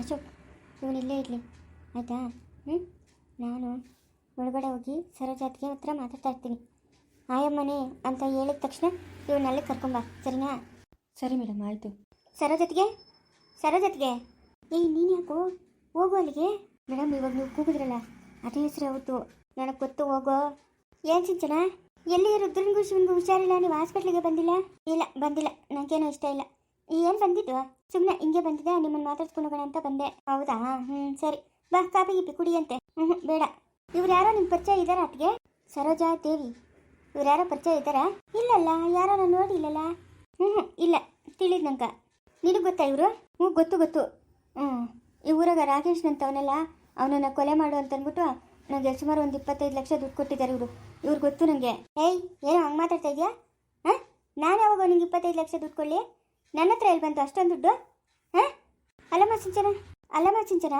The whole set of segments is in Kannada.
ಅಶೋಕ್ ಇವನು ಇಲ್ಲೇ ಇರಲಿ. ಆಯಿತಾ? ಹ್ಞೂ ನಾನು ಒಳಗಡೆ ಹೋಗಿ ಸರೋಜಾತಿಗೆ ಹತ್ರ ಮಾತಾಡ್ತಾ ಇರ್ತೀನಿ. ಆಯಮ್ಮನೆ ಅಂತ ಹೇಳಿದ ತಕ್ಷಣ ಇವನ್ನೆಲ್ಲ ಕರ್ಕೊಂಬ ಸರಿನಾ? ಸರಿ ಮೇಡಮ್ ಆಯಿತು. ಸರೋಜತ್ಗೆ? ಸರೋಜತ್ಗೆ? ಏಯ್ ನೀನು ಯಾಕೋ? ಹೋಗು ಅಲ್ಲಿಗೆ. ಮೇಡಮ್ ಇವಾಗ ನೀವು ಕೂಗಿದ್ರಲ್ಲ ಅದೇ ಹೆಸರು ಯಾವತ್ತು ನನಗೆ ಗೊತ್ತು ಹೋಗೋ. ಏನು ಸಿಂಚನ? ಎಲ್ಲಿ ರುದ್ರನಿಗೂ ಶಿವನಿಗೂ ಹುಷಾರಿಲ್ಲ ನೀವು ಹಾಸ್ಪಿಟ್ಲಿಗೆ ಬಂದಿಲ್ಲ? ಇಲ್ಲ ಬಂದಿಲ್ಲ ನನಗೇನು ಇಷ್ಟ ಇಲ್ಲ. ಏನು ಬಂದಿದ್ದು ಸುಮ್ಮನೆ ಹಿಂಗೆ ಬಂದಿದೆ ನಿಮ್ಮನ್ನು ಮಾತಾಡ್ಸ್ಕೊಂಡು ಅಂತ ಬಂದೆ. ಹೌದಾ? ಹ್ಞೂ ಸರಿ. ಬಾ ಕಾಪಿ ಗಿಪಿ ಕುಡಿಯಂತೆ ಹ್ಞೂ ಬೇಡ. ಇವ್ರು ಯಾರೋ ನಿಮ್ಮ ಪರಿಚಯ ಇದ್ದಾರಾ ಅಟ್ಗೆ ಸರೋಜಾ ದೇವಿ. ಇವ್ರು ಯಾರೋ ಪರಿಚಯ ಇದ್ದಾರಾ? ಇಲ್ಲಲ್ಲ, ಯಾರೋ ನಾನು ನೋಡಿಲ್ಲಲ್ಲ ಹ್ಞೂ ಹ್ಞೂ ಇಲ್ಲ. ತಿಳಿದ್ ನಂಗೆ. ನಿನಗೆ ಗೊತ್ತಾ ಇವರು? ಹ್ಞೂ, ಗೊತ್ತು ಗೊತ್ತು. ಹ್ಞೂ ಈ ಊರಾಗ ರಾಕೇಶ್ ಅಂತವನಲ್ಲ ಅವನನ್ನು ಕೊಲೆ ಮಾಡು ಅಂತ ಅಂದ್ಬಿಟ್ಟು ನನಗೆ ಸುಮಾರು ಒಂದು ಇಪ್ಪತ್ತೈದು ಲಕ್ಷ ದುಡ್ಡು ಕೊಟ್ಟಿದ್ದಾರೆ ಇವರು. ಇವ್ರು ಗೊತ್ತು ನನಗೆ ಏಯ್, ಏನೋ ಹಂಗೆ ಮಾತಾಡ್ತಾ ಇದೆಯಾ? ಹಾಂ? ನಾನು ಯಾವಾಗ ನಿಂಗೆ ಇಪ್ಪತ್ತೈದು ಲಕ್ಷ ದುಡ್ಡು ಕೊಡಲಿ? ನನ್ನ ಹತ್ರ ಎಲ್ಲಿ ಬಂತು ಅಷ್ಟೊಂದು ದುಡ್ಡು? ಅಲ್ಲಮ್ಮ ಸಿಂಚನ ಅಲ್ಲಮ್ಮ ಸಿಂಚನ,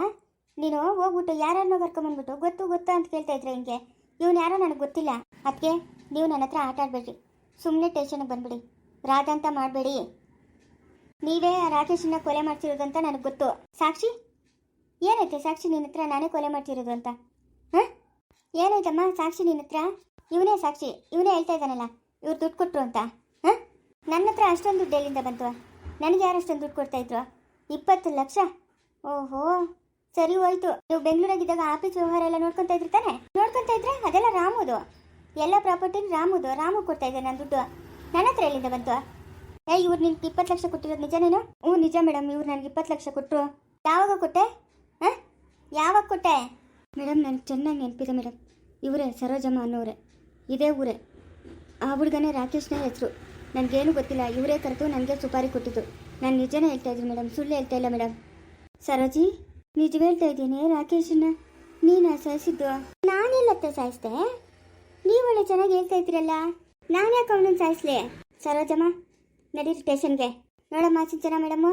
ನೀನು ಹೋಗ್ಬಿಟ್ಟು ಯಾರನ್ನೋ ಕರ್ಕೊಂಬಂದ್ಬಿಟ್ಟು ಗೊತ್ತು ಗೊತ್ತು ಅಂತ ಕೇಳ್ತಾ ಇದ್ರೆ ಹಿಂಗೆ? ಇವನು ಯಾರೋ ನನಗೆ ಗೊತ್ತಿಲ್ಲ. ಅದಕ್ಕೆ ನೀವು ನನ್ನ ಹತ್ರ ಆಟ ಆಡಬೇಡ್ರಿ. ಸುಮ್ಮನೆ ಟೇಷನ್ಗೆ ಬಂದ್ಬಿಡಿ. ರಾಧ ಅಂತ ಮಾಡಬೇಡಿ. ನೀವೇ ರಾಕೇಶನ್ನ ಕೊಲೆ ಮಾಡ್ತಿರೋದು ಅಂತ ನನಗೆ ಗೊತ್ತು. ಸಾಕ್ಷಿ? ಏನೈತೆ ಸಾಕ್ಷಿ ನಿನ್ನ ಹತ್ರ ನಾನೇ ಕೊಲೆ ಮಾಡ್ತಿರೋದು ಅಂತ? ಹಾಂ? ಏನಾಯ್ತಮ್ಮ ಸಾಕ್ಷಿ ನಿನ್ನ ಹತ್ರ? ಇವನೇ ಸಾಕ್ಷಿ, ಇವನೇ ಹೇಳ್ತಾ ಇದ್ದಾನಲ್ಲ, ಇವ್ರು ದುಡ್ಡು ಕೊಟ್ಟರು ಅಂತ? ಹಾಂ? ನನ್ನ ಹತ್ರ ಅಷ್ಟೊಂದು ದುಡ್ಡು ಎಲ್ಲಿಂದ ಬಂತು? ನನಗೆ ಯಾರು ಅಷ್ಟೊಂದು ದುಡ್ಡು ಕೊಡ್ತಾ ಇದ್ರು? ಇಪ್ಪತ್ತು ಲಕ್ಷ? ಓಹೋ, ಸರಿ ಹೋಯ್ತು. ನೀವು ಬೆಂಗಳೂರಾಗಿದ್ದಾಗ ಆಫೀಸ್ ವ್ಯವಹಾರ ಎಲ್ಲ ನೋಡ್ಕೊತಾ ಇದ್ರಿ ತಾನೆ? ನೋಡ್ಕೊತಾ ಇದ್ರೆ ಅದೆಲ್ಲ ರಾಮುದು. ಎಲ್ಲ ಪ್ರಾಪರ್ಟಿನ ರಾಮುದು. ರಾಮು ಕೊಡ್ತಾ ಇದ್ದೆ ನನ್ನ ದುಡ್ಡು. ನನ್ನ ಹತ್ರ ಎಲ್ಲಿಂದ ಬಂತು? ಏ, ಇವ್ರು ನಿನ್ಗೆ ಇಪ್ಪತ್ತು ಲಕ್ಷ ಕೊಟ್ಟಿರೋದು ನಿಜನೇನು ಹ್ಞೂ, ನಿಜ ಮೇಡಮ್. ಇವ್ರು ನನಗೆ ಇಪ್ಪತ್ತು ಲಕ್ಷ ಕೊಟ್ಟರು ಯಾವಾಗ ಕೊಟ್ಟೆ? ಹಾಂ? ಯಾವಾಗ ಕೊಟ್ಟೆ? ಮೇಡಮ್ ನನಗೆ ಚೆನ್ನಾಗಿ ನೆನಪಿದೆ ಮೇಡಮ್. ಇವರೇ ಸರೋಜಮ್ಮ ಅನ್ನೋರೆ. ಇದೇ ಊರೇ. ಆ ಹುಡುಗನೇ ರಾಕೇಶ್ನ ಹೆಸರು. ನನಗೇನು ಗೊತ್ತಿಲ್ಲ, ಇವರೇ ಕರೆದು ನನಗೆ ಸುಪಾರಿ ಕೊಟ್ಟಿದ್ದು. ನಾನು ನಿಜನೇ ಹೇಳ್ತಾ ಇದ್ದೀನಿ ಮೇಡಮ್ ಸುಳ್ಳು ಹೇಳ್ತಾ ಇಲ್ಲ ಮೇಡಮ್ ಸರೋಜಿ ನಿಜ ಹೇಳ್ತಾ ಇದ್ದೀನಿ ರಾಕೇಶನ್ನ ನೀನು ಸಾಯಿಸಿದ್ದು? ನಾನೆಲ್ಲತ್ತ ಸಾಯಿಸ್ದೆ? ನೀವು ಒಳ್ಳೆ ಚೆನ್ನಾಗಿ ಹೇಳ್ತಾ ಇದ್ದೀರಲ್ಲ. ನಾನು ಯಾಕೆ ಅವನನ್ನು ಸಾಯಿಸ್ಲಿ? ಸರೋಜಮ್ಮ, ನಡೀರಿ ಸ್ಟೇಷನ್ಗೆ. ನೋಡಮ್ಮ ಸಿಂಚನ ಮೇಡಮ್ಮು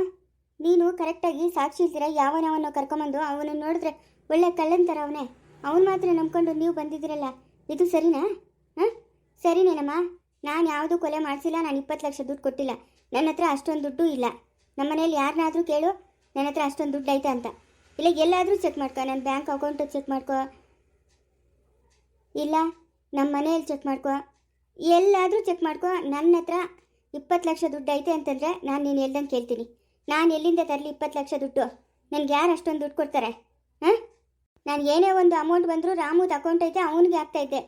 ನೀನು ಕರೆಕ್ಟಾಗಿ ಸಾಕ್ಷಿ ಇಲ್ದಿರ ಯಾವನವನ್ನೋ ಕರ್ಕೊಂಬಂದು ಅವನನ್ನು ನೋಡಿದ್ರೆ ಒಳ್ಳೆ ಕಳ್ಳನ ಥರ ಅವನೇ. ಅವನು ಮಾತ್ರ ನಂಬ್ಕೊಂಡು ನೀವು ಬಂದಿದ್ದೀರಲ್ಲ, ಇದು ಸರಿನಾ? ಹಾಂ? ಸರಿನೇನಮ್ಮ? ನಾನು ಯಾವುದೂ ಕೊಲೆ ಮಾಡಿಸಿಲ್ಲ, ನಾನು ಇಪ್ಪತ್ತು ಲಕ್ಷ ದುಡ್ಡು ಕೊಟ್ಟಿಲ್ಲ. ನನ್ನ ಹತ್ರ ಅಷ್ಟೊಂದು ದುಡ್ಡು ಇಲ್ಲ. ನಮ್ಮ ಮನೇಲಿ ಯಾರನ್ನಾದರೂ ಕೇಳು ನನ್ನ ಹತ್ರ ಅಷ್ಟೊಂದು ದುಡ್ಡು ಐತೆ ಅಂತ. ಇಲ್ಲ, ಎಲ್ಲಾದರೂ ಚೆಕ್ ಮಾಡ್ಕೊ ನನ್ನ ಬ್ಯಾಂಕ್ ಅಕೌಂಟು ಚೆಕ್ ಮಾಡ್ಕೊ. ಇಲ್ಲ ನಮ್ಮ ಮನೆಯಲ್ಲಿ ಚೆಕ್ ಮಾಡ್ಕೊ. ಎಲ್ಲಾದರೂ ಚೆಕ್ ಮಾಡ್ಕೊ ನನ್ನ ಹತ್ರ ಇಪ್ಪತ್ತು ಲಕ್ಷ ದುಡ್ಡು ಐತೆ ಅಂತಂದರೆ ನಾನು ನೀನು ಎಲ್ದಂಗೆ ಕೇಳ್ತೀನಿ. ನಾನು ಎಲ್ಲಿಂದ ತರಲಿ ಇಪ್ಪತ್ತು ಲಕ್ಷ ದುಡ್ಡು? ನನಗೆ ಯಾರು ಅಷ್ಟೊಂದು ದುಡ್ಡು ಕೊಡ್ತಾರೆ? ಹಾಂ? ನಾನು ಏನೇ ಒಂದು ಅಮೌಂಟ್ ಬಂದರೂ ರಾಮುದ ಅಕೌಂಟ್ ಐತೆ, ಅವನಿಗೆ ಆಗ್ತೈತೆ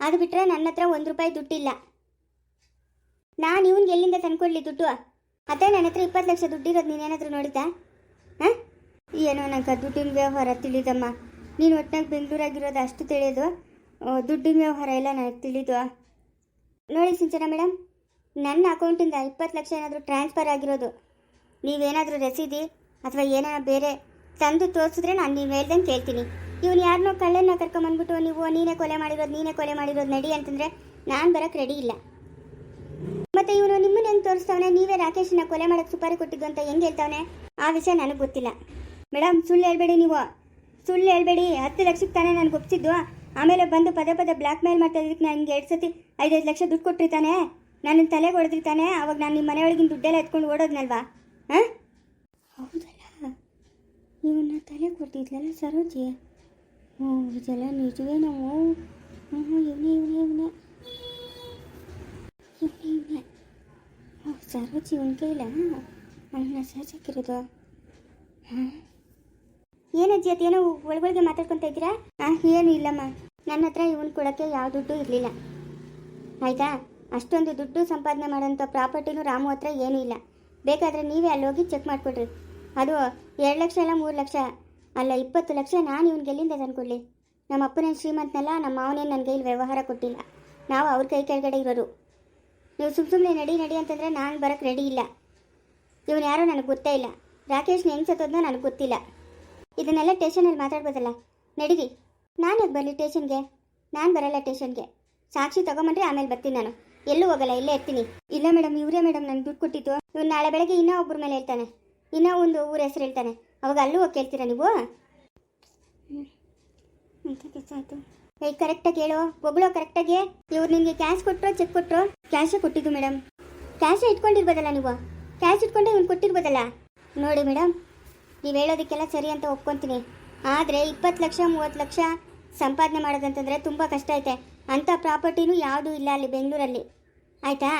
ಅದು ಬಿಟ್ಟರೆ ನನ್ನ ಹತ್ರ ಒಂದು ರೂಪಾಯಿ ದುಡ್ಡಿಲ್ಲ. ನಾನು ಇವನ್ಗೆ ಎಲ್ಲಿಂದ ತಂದ್ಕೊಡ್ಲಿ ದುಡ್ಡು? ಅದೇ ನನ್ನ ಹತ್ರ ಇಪ್ಪತ್ತು ಲಕ್ಷ ದುಡ್ಡಿರೋದು ನೀನೇನಾದರೂ ನೋಡಿದ್ದ ಹಾಂ? ಏನೋ ನಂಗೆ ದುಡ್ಡಿನ ವ್ಯವಹಾರ ತಿಳಿದಮ್ಮ. ನೀನು ಒಟ್ಟಿನಾಗ ಬೆಂಗಳೂರಾಗಿರೋದು ಅಷ್ಟು ತಿಳಿಯೋದು ದುಡ್ಡಿನ ವ್ಯವಹಾರ ಎಲ್ಲ ನನಗೆ ತಿಳಿದು. ನೋಡಿ ಸಿಂಚನ ಮೇಡಮ್ ನನ್ನ ಅಕೌಂಟಿಂದ ಇಪ್ಪತ್ತು ಲಕ್ಷ ಏನಾದರೂ ಟ್ರಾನ್ಸ್ಫರ್ ಆಗಿರೋದು. ನೀವೇನಾದರೂ ರಸೀದಿ ಅಥವಾ ಏನಾರ ಬೇರೆ ತಂದು ತೋರಿಸಿದ್ರೆ ನಾನು ನೀವು ಹೇಳ್ದಂಗೆ ಕೇಳ್ತೀನಿ. ಇವನು ಯಾರನ್ನೋ ಕಳ್ಳನ್ನ ಕರ್ಕೊಂಬಂದ್ಬಿಟ್ಟು ನೀವು, ನೀನೇ ಕೊಲೆ ಮಾಡಿರೋದು, ನೀನೇ ಕೊಲೆ ಮಾಡಿರೋದು ನಡಿ ಅಂತಂದರೆ ನಾನು ಬರೋಕ್ಕೆ ರೆಡಿ ಇಲ್ಲ. ಮತ್ತೆ ಇವನು ನಿಮ್ಮನ್ನ ಹೆಂಗೆ ತೋರಿಸ್ತಾವನೆ? ನೀವೇ ರಾಕೇಶನ ಕೊಲೆ ಮಾಡಕ್ಕೆ ಸುಪಾರಿ ಕೊಟ್ಟಿದ್ದು ಅಂತ ಹೆಂಗೆ ಹೇಳ್ತಾವನೆ? ಆ ವಿಷಯ ನನಗೆ ಗೊತ್ತಿಲ್ಲ. ಮೇಡಮ್ ಸುಳ್ಳು ಹೇಳ್ಬೇಡಿ ನೀವು. ಸುಳ್ಳು ಹೇಳ್ಬೇಡಿ. ಹತ್ತು ಲಕ್ಷಕ್ಕೆ ತಾನೇ ನನಗೆ ಒಪ್ಸಿದ್ದು. ಆಮೇಲೆ ಬಂದು ಪದೇ ಪದೇ ಬ್ಲ್ಯಾಕ್ ಮೇಲ್ ಮಾಡ್ತಾ ಇದ್ದಕ್ಕೆ ನನಗೆ ಎರಡು ಸತಿ ಐದೈದು ಲಕ್ಷ ದುಡ್ಡು ಕೊಟ್ಟಿರ್ತಾನೆ. ನನ್ನ ತಲೆ ಹೊಡೆದಿರ್ತಾನೆ. ಅವಾಗ ನಾನು ನಿಮ್ಮ ಮನೆಯೊಳಗಿನ ದುಡ್ಡೆಲ್ಲ ಎತ್ಕೊಂಡು ಓಡೋದ್ನಲ್ವಾ? ಹಾಂ? ಹೌದಲ್ಲ. ಇವನ್ನ ತಲೆ ಕೊಡ್ತಿದ್ಲಲ್ಲ ಸರೋಜಿ? ಹ್ಞೂ ಇದೆಲ್ಲ ನಿಜವೇ ನಾವು ಹ್ಞೂ ಇವನೇ ಇವನೇ ಇವನೇ ಇವನೇ ಸರೋಜಿ ಇವನ ಕೈಲ ಅವನ್ನ ಸಾಕಿರೋದು ಹಾಂ ಏನಜ್ಜಿ ಅದೇನೋ ಒಳಗೊಳಗೆ ಮಾತಾಡ್ಕೊತ ಇದ್ದೀರಾ? ಹಾಂ ಏನು ಇಲ್ಲಮ್ಮ. ನನ್ನ ಹತ್ರ ಇವನು ಕೊಡೋಕ್ಕೆ ಯಾವ ದುಡ್ಡು ಇರಲಿಲ್ಲ. ಆಯಿತಾ? ಅಷ್ಟೊಂದು ದುಡ್ಡು ಸಂಪಾದನೆ ಮಾಡೋಂಥ ಪ್ರಾಪರ್ಟಿನೂ ರಾಮು ಹತ್ರ ಏನೂ ಇಲ್ಲ. ಬೇಕಾದರೆ ನೀವೇ ಅಲ್ಲಿ ಹೋಗಿ ಚೆಕ್ ಮಾಡಿಕೊಡ್ರಿ. ಅದು ಎರಡು ಲಕ್ಷ ಅಲ್ಲ, ಮೂರು ಲಕ್ಷ. ಅಲ್ಲ, ಇಪ್ಪತ್ತು ಲಕ್ಷ ನಾನು ಇವ್ನಿಗೆ ಎಲ್ಲಿಂದ ತಂದ್ಕೊಡ್ಲಿ. ನಮ್ಮ ಅಪ್ಪನೇ ಶ್ರೀಮಂತನಲ್ಲ ನಮ್ಮ ಮಾವನೇನು ನನಗೆ ಇಲ್ಲಿ ವ್ಯವಹಾರ ಕೊಟ್ಟಿಲ್ಲ. ನಾವು ಅವ್ರ ಕೈ ಕೆಳಗಡೆ ಇರೋರು. ನೀವು ಸುಮ್ಮ ಸುಮ್ಮನೆ ನಡಿ ನಡಿ ಅಂತಂದರೆ ನಾನು ಬರೋಕ್ಕೆ ರೆಡಿ ಇಲ್ಲ. ಇವನು ಯಾರೋ ನನಗೆ ಗೊತ್ತೇ ಇಲ್ಲ. ರಾಕೇಶ್ನ ಹೆಂಗೆ ಸತ್ತೋದ್ನೋ ನನಗೆ ಗೊತ್ತಿಲ್ಲ. ಇದನ್ನೆಲ್ಲ ಟೇಷನಲ್ಲಿ ಮಾತಾಡ್ಬೋದಲ್ಲ. ನಡೀರಿ. ನಾನು ಯಾಕೆ ಬರಲಿ ಟೇಷನ್ಗೆ ನಾನು ಬರಲ್ಲ ಟೇಷನ್ಗೆ ಸಾಕ್ಷಿ ತಗೊಂಬಂದ್ರೆ ಆಮೇಲೆ ಬರ್ತೀನಿ ನಾನು. ಎಲ್ಲೂ ಹೋಗಲ್ಲ, ಇಲ್ಲೇ ಇರ್ತೀನಿ. ಇಲ್ಲ ಮೇಡಮ್ ಇವರೇ ಮೇಡಮ್ ನನಗೆ ದುಡ್ಡು ಕೊಟ್ಟಿತ್ತು ಇವ್ನು ನಾಳೆ ಬೆಳಗ್ಗೆ ಇನ್ನೂ ಒಬ್ಬರ ಮೇಲೆ ಹೇಳ್ತಾನೆ. ಇನ್ನೂ ಒಂದು ಊರ ಹೆಸರು ಹೇಳ್ತಾನೆ. ಅವಾಗ ಅಲ್ಲೂ ಹೋಗಿ ಕೇಳ್ತೀರಾ ನೀವು? ಅಂತ ಕೆಲಸ ಆಯಿತು? ಏಯ್ ಕರೆಕ್ಟಾಗಿ ಹೇಳು. ಒಬ್ಳು ಕರೆಕ್ಟಾಗಿ ಇವ್ರು ನಿಮಗೆ ಕ್ಯಾಶ್ ಕೊಟ್ಟರು ಚೆಕ್ ಕೊಟ್ಟರು ಕ್ಯಾಶೇ ಕೊಟ್ಟಿದ್ದು ಮೇಡಮ್ ಕ್ಯಾಶೇ ಇಟ್ಕೊಂಡಿರ್ಬೋದಲ್ಲ ನೀವು? ಕ್ಯಾಶ್ ಇಟ್ಕೊಂಡೆ ಇವ್ನು ಕೊಟ್ಟಿರ್ಬೋದಲ್ಲ? ನೋಡಿ ಮೇಡಮ್ ನೀವು ಹೇಳೋದಕ್ಕೆಲ್ಲ ಸರಿ ಅಂತ ಒಪ್ಕೊತೀನಿ. ಆದರೆ ಇಪ್ಪತ್ತು ಲಕ್ಷ, ಮೂವತ್ತು ಲಕ್ಷ ಸಂಪಾದನೆ ಮಾಡೋದಂತಂದರೆ ತುಂಬ ಕಷ್ಟ ಐತೆ. ಅಂಥ ಪ್ರಾಪರ್ಟಿನೂ ಯಾವುದೂ ಇಲ್ಲ ಅಲ್ಲಿ ಬೆಂಗಳೂರಲ್ಲಿ. ಆಯಿತಾ?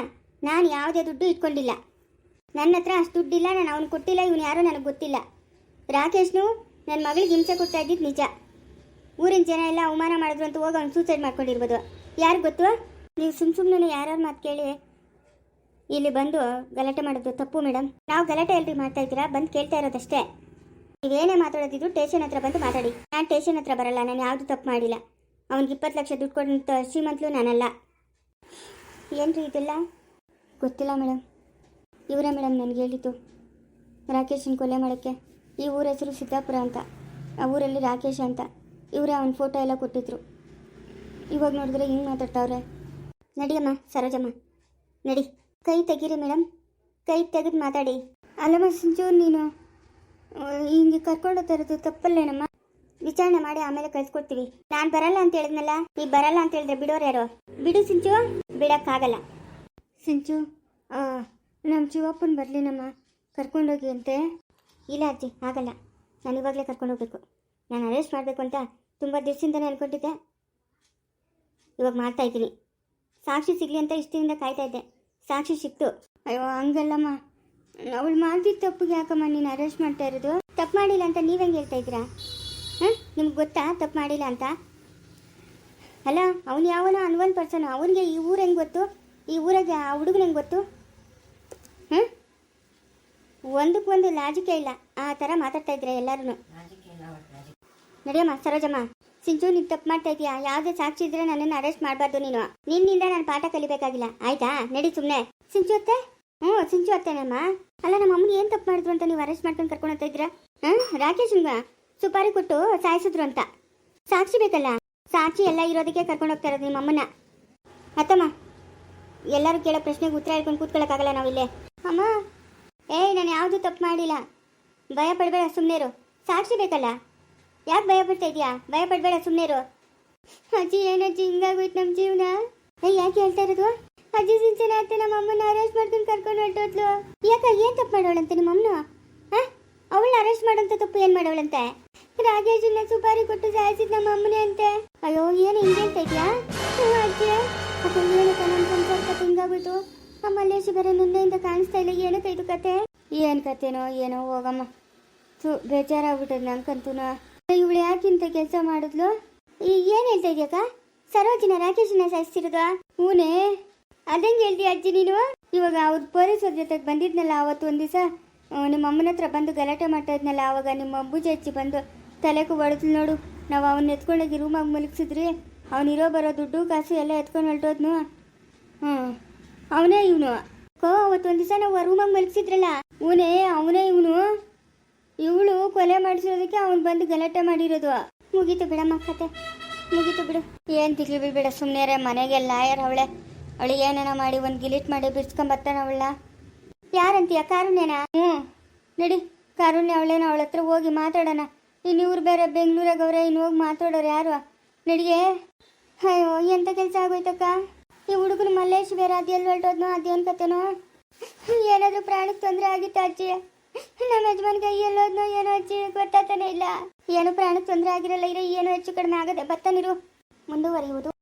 ನಾನು ಯಾವುದೇ ದುಡ್ಡು ಇಟ್ಕೊಂಡಿಲ್ಲ. ನನ್ನ ಹತ್ರ ಅಷ್ಟು ದುಡ್ಡಿಲ್ಲ, ನಾನು ಅವ್ನು ಕೊಟ್ಟಿಲ್ಲ, ಇವನು ಯಾರೋ ನನಗೆ ಗೊತ್ತಿಲ್ಲ. ರಾಕೇಶ್ನು ನನ್ನ ಮಗಳಿಗೆ ಹಿಂಸೆ ಕೊಡ್ತಾ ಇದ್ದಿದ್ದು ನಿಜ. ಊರಿನ ಜನ ಎಲ್ಲ ಅವಮಾನ ಮಾಡಿದ್ರು ಅಂತ ಹೋಗಿ ಅವ್ನು ಸೂಸೈಡ್ ಮಾಡ್ಕೊಂಡಿರ್ಬೋದು. ಯಾರು ಗೊತ್ತು? ನೀವು ಸುಮ್ ಸುಮ್ಮನೆ ಯಾರ್ಯಾರು ಮಾತು ಕೇಳಿ. ಇಲ್ಲಿ ಬಂದು ಗಲಾಟೆ ಮಾಡೋದು ತಪ್ಪು ಮೇಡಮ್ ನಾವು ಗಲಾಟೆ ಎಲ್ರಿ ಮಾಡ್ತಾ ಇದ್ದೀರಾ? ಬಂದು ಕೇಳ್ತಾ ಇರೋದಷ್ಟೇ. ನೀವೇನೇ ಮಾತಾಡೋದಿದ್ರು ಟೇಷನ್ ಹತ್ರ ಬಂದು ಮಾತಾಡಿ. ನಾನು ಟೇಷನ್ ಹತ್ರ ಬರಲ್ಲ, ನಾನು ಯಾವುದು ತಪ್ಪು ಮಾಡಿಲ್ಲ. ಅವ್ನಿಗೆ ಇಪ್ಪತ್ತು ಲಕ್ಷ ದುಡ್ಡು ಕೊಡಂತ ಶ್ರೀಮಂತಲು ನಾನಲ್ಲ. ಏನ್ರಿ ಇದೆಲ್ಲ? ಗೊತ್ತಿಲ್ಲ ಮೇಡಮ್ ಇವರೇ ಮೇಡಮ್ ನನಗೆ ಹೇಳಿದ್ದು. ರಾಕೇಶನ್ ಕೊಲೆ ಮಾಡೋಕ್ಕೆ. ಈ ಊರ ಹೆಸರು ಸಿದ್ದಾಪುರ ಅಂತ. ಆ ಊರಲ್ಲಿ ರಾಕೇಶ್ ಅಂತ. ಇವರೇ ಅವನ ಫೋಟೋ ಎಲ್ಲ ಕೊಟ್ಟಿದ್ರು. ಇವಾಗ ನೋಡಿದ್ರೆ ಹಿಂಗೆ ಮಾತಾಡ್ತಾವ್ರೆ? ನಡಿಯಮ್ಮ, ಸರೋಜಮ್ಮ. ನಡಿ. ಕೈ ತೆಗೀರಿ ಮೇಡಮ್ ಕೈ ತೆಗೆದು ಮಾತಾಡಿ. ಅಲ್ಲಮ್ಮ ಸಂಜು ನೀನು ಹಿಂಗೆ ಕರ್ಕೊಂಡು ತರೋದು ತಪ್ಪಲ್ಲೇನಮ್ಮ? ವಿಚಾರಣೆ ಮಾಡಿ ಆಮೇಲೆ ಕಳ್ಸ್ಕೊಡ್ತೀವಿ. ನಾನು ಬರಲ್ಲ ಅಂತ ಹೇಳಿದ್ನಲ್ಲ ನೀ ಬರಲ್ಲ ಅಂತ ಹೇಳಿದ್ರೆ ಬಿಡೋರು ಯಾರು? ಬಿಡು ಸಿಂಚು. ಬಿಡೋಕ್ಕಾಗಲ್ಲ. ಸಿಂಚು ನಮ್ಮ ಶಿವಪ್ಪನ ಬರಲಿ ನಮ್ಮ ಕರ್ಕೊಂಡೋಗಿ ಅಂತೆ. ಇಲ್ಲ ಅಜ್ಜಿ, ಆಗಲ್ಲ. ನಾನು ಇವಾಗಲೇ ಕರ್ಕೊಂಡು ಹೋಗ್ಬೇಕು ನಾನು ಅರೆಸ್ಟ್ ಮಾಡಬೇಕು ಅಂತ ತುಂಬ ದಿವಸದಿಂದನೇ ಅನ್ಕೊಂಡಿದ್ದೆ. ಇವಾಗ ಮಾಡ್ತಾ ಇದ್ದೀನಿ. ಸಾಕ್ಷಿ ಸಿಗಲಿ ಅಂತ ಇಷ್ಟದಿಂದ ಕಾಯ್ತಾ ಇದ್ದೆ. ಸಾಕ್ಷಿ ಸಿಕ್ತು. ಅಯ್ಯೋ, ಹಂಗಲ್ಲಮ್ಮ. ಅವಳು ಮಾಡಿದ ತಪ್ಪಿಗೆ ಯಾಕಮ್ಮ ನೀನು ಅರೆಸ್ಟ್ ಮಾಡ್ತಾ ಇರೋದು? ತಪ್ಪು ಮಾಡಿಲ್ಲ ಅಂತ ನೀವು ಹೆಂಗೆ ಹೇಳ್ತಾ ಇದ್ದೀರಾ? ಹಾಂ ನಿಮ್ಗೆ ಗೊತ್ತಾ ತಪ್ಪು ಮಾಡಿಲ್ಲ ಅಂತ? ಅಲ್ಲ, ಅವನು ಯಾವನೋ ಅನ್ವನ್ ಪರ್ಸನ್ ಅವನಿಗೆ ಈ ಊರು ಹೆಂಗೆ ಗೊತ್ತು? ಈ ಊರಾಗೆ ಆ ಹುಡುಗನ ಹೆಂಗೆ ಗೊತ್ತು? ಹ್ಞೂ ಒಂದಕ್ಕೊಂದು ಲಾಜಿಕೇ ಇಲ್ಲ. ಆ ಥರ ಮಾತಾಡ್ತಾ ಇದ್ರೆ ಎಲ್ಲರೂ ನಡಿಯಮ್ಮ, ಸರೋಜಮ್ಮ. ಸಿಂಚು, ನೀನು ತಪ್ಪು ಮಾಡ್ತಾ ಇದೀಯಾ? ಯಾವುದೇ ಸಾಕ್ಷಿ ಇದ್ರೆ ನನ್ನನ್ನು ಅರೆಸ್ಟ್ ಮಾಡಬಾರ್ದು ನೀನು. ನಿನ್ನಿಂದ ನಾನು ಪಾಠ ಕಲಿಬೇಕಾಗಿಲ್ಲ. ಆಯ್ತಾ? ನಡಿ ಸುಮ್ಮನೆ ಸಿಂಚು ಅತ್ತೆ? ಹ್ಞೂ, ಸಿಂಚು ಅತ್ತೇನಮ್ಮ. ಅಲ್ಲ, ನಮ್ಮ ಅಮ್ಮನ ಏನು ತಪ್ಪು ಮಾಡಿದ್ರು ಅಂತ ನೀವು ಅರೆಸ್ಟ್ ಮಾಡ್ಕೊಂಡು ಕರ್ಕೊಂಡು ಹೋಗ್ತಾ ಇದ್ದೀರಾ? ಹಾಂ ರಾಕೇಶನ್ಗ ಸುಪಾರಿ ಕೊಟ್ಟು ಸಾಯಿಸಿದ್ರು ಅಂತ. ಸಾಕ್ಷಿ ಬೇಕಲ್ಲ? ಸಾಕ್ಷಿ ಎಲ್ಲ ಇರೋದಕ್ಕೆ ಕರ್ಕೊಂಡು ಹೋಗ್ತಾ ಇರೋದು ನಿಮ್ಮ ಅಮ್ಮನ ಅತ್ತಮ್ಮ, ಎಲ್ಲರೂ ಕೇಳೋ ಪ್ರಶ್ನೆಗೆ ಉತ್ತರ ಹೇಳ್ಕೊಂಡು ಕೂತ್ಕೊಳ್ಳೋಕ್ಕಾಗಲ್ಲ ನಾವಿಲ್ಲೇ ಅಮ್ಮ, ಏಯ್, ನಾನು ಯಾವುದು ತಪ್ಪು ಮಾಡಿಲ್ಲ. ಭಯ ಪಡಬೇಡ ಸುಮ್ಮನೆರು ಸಾಕ್ಷಿ ಬೇಕಲ್ಲ? ಯಾಕೆ ಭಯ ಇದೀಯಾ? ಭಯ ಪಡಬೇಡ ಸುಮ್ಮನೆರು ಅಜ್ಜಿ ಏನಜ್ಜಿ ಹಿಂಗಾಗೋಯ್ತು ನಮ್ಮ ಜೀವನ? ಯಾಕೆ ಹೇಳ್ತಾ ಇರೋದು? ಅಜ್ಜಿ ಸಿಂಚನ ಅತ್ತೆ ನಮ್ಮ ಅಮ್ಮನ ಅರೆಸ್ಟ್ ಮಾಡ್ಕೊಂಡು ಕರ್ಕೊಂಡು ಹೊರಟೋದ್ಲು. ಯಾಕ, ಏನ್ ತಪ್ಪು ಮಾಡೋಳಂತೆ ನಿಮ್ಮ ಅಮ್ಮನ? ಅವಳನ್ನ ಅರೆಸ್ಟ್ ಮಾಡೋಂಥ ತಪ್ಪು ಏನ್ ಮಾಡೋಳಂತೆ? ರಾಜೇಶನ್ನ ಸುಪಾರಿ ಕೊಟ್ಟು ಸಾಯಿಸಿದ್ ನಮ್ಮ ಅಮ್ಮನೇ ಅಂತೆ. ಅಯ್ಯೋ, ಏನು ಹಿಂಗೆ ಹೇಳ್ತಾ ಇದೆಯಾ? ಅಜ್ಜಿ. ಅದು ಏನಕ್ಕ ಆ ಮಲ್ಲೇಶ್ ಬೇರೆ ನಿನ್ನೆಯಿಂದ ಕಾಣಿಸ್ತಾ ಇಲ್ಲ. ಏನಕ್ಕೆ ಇದು ಕತೆ. ಏನ್ ಕತೆನೋ, ಏನೋ ಹೋಗಮ್ಮ. ಸು ಬೇಜಾರಾಗ್ಬಿಟ್ಟದ ನಂಗಂತೂನ. ಇವಳು ಯಾಕಿಂತ ಕೆಲಸ ಮಾಡಿದ್ಲು? ಈಗ ಏನು ಹೇಳ್ತಾ ಇದೆಯಕ್ಕ ಸರೋಜಿನ ರಾಕೇಶನ ಸಾಯಿಸ್ತಿರೋದು? ಹೂನೇ? ಅದಂಗೆ ಹೇಳ್ದಿ ಅಜ್ಜಿ ನೀನು? ಇವಾಗ ಅವ್ರ ಪೊಲೀಸರ ಜೊತೆಗೆ ಬಂದಿದ್ನಲ್ಲ ಅವತ್ತು ಒಂದು ದಿವಸ ನಿಮ್ಮ ಅಮ್ಮನ ಹತ್ರ ಬಂದು ಗಲಾಟೆ ಮಾಡ್ತಾ ಆವಾಗ ನಿಮ್ಮ ಅಬ್ಬುಜ ಅಜ್ಜಿ ಬಂದು ತಲೆಗೂ ಹೊಡೆದ್ಲು ನೋಡು. ನಾವು ಅವನ್ನ ಎತ್ಕೊಂಡೋಗಿ ರೂಮಾಗಿ ಮಲಗಿಸಿದ್ರಿ. ಅವನಿರೋ ಬರೋ ದುಡ್ಡು, ಕಾಸು ಎಲ್ಲ ಎತ್ಕೊಂಡು ಹೊರಟೋದ್ನು ಹ್ಞೂ ಅವನೇ ಇವನು. ಕೋ, ಅವತ್ತು ಒಂದು ದಿವಸ ನಾವು ರೂಮಾಗಿ ಮಲಗಿಸಿದ್ರಲ್ಲ. ಊನೇ ಅವನೇ ಇವನು. ಇವಳು ಕೊಲೆ ಮಾಡಿಸೋದಕ್ಕೆ ಅವನು ಬಂದು ಗಲಾಟೆ ಮಾಡಿರೋದು. ಮುಗೀತು ಬಿಡಮ್ಮ ಕತೆ. ಮುಗೀತು ಬಿಡು. ಏನು ತಿಗ್ಲಿ ಬಿಡ. ಸುಮ್ಮನೆ ಮನೆಗೆ ಲಾಯರ್ ಅವಳೆ. ಅವಳಿಗೆ ಏನೇನ ಮಾಡಿ ಒಂದು ಗಿಲಿಟ್ ಮಾಡಿ ಬಿಡ್ಸ್ಕೊಂಬರ್ತಾನ ಅವಳ ಯಾರಂತೀಯ? ಕಾರುಣ್ಯನಾ? ಹ್ಞೂ. ನಡಿ. ಕಾರುಣ್ಯ ಅವಳೇನ ಅವಳ ಹತ್ರ ಹೋಗಿ ಮಾತಾಡೋಣ. ಇನ್ನು ಇವ್ರು ಬೇರೆ ಬೆಂಗಳೂರಾಗ ಅವ್ರೆ ಇನ್ನು ಹೋಗಿ ಮಾತಾಡೋರು ಯಾರು? ನಡಿಗೆ. ಅಯ್ಯೋ, ಎಂತ ಕೆಲಸ ಆಗೋಯ್ತಕ್ಕ? ಈ ಹುಡುಗನ ಮಲ್ಲೇಶ್ ಬೇರೆ ಅದು ಎಲ್ಲಿ ಹೊರಟೋದ್ನೋ ಅದೇನು ಕತೆನೋ? ಏನಾದರೂ ಪ್ರಾಣಕ್ಕೆ ತೊಂದರೆ ಆಗಿತ್ತು ಅಜ್ಜಿ? ನಮ್ಮ ಯಜಮಾನ್ಗೆ ಎಲ್ಲೋದ್ನೋ ಏನೋ ಹೆಚ್ಚು ಗೊತ್ತಾಗ್ತಾನೆ ಇಲ್ಲ. ಏನು ಪ್ರಾಣ ತೊಂದರೆ ಆಗಿರಲ್ಲ ಇರೋ, ಏನೋ ಹೆಚ್ಚು ಕಡಿಮೆ ಆಗದೆ ಬತ್ತನಿರು ಮುಂದುವರಿಯುವುದು.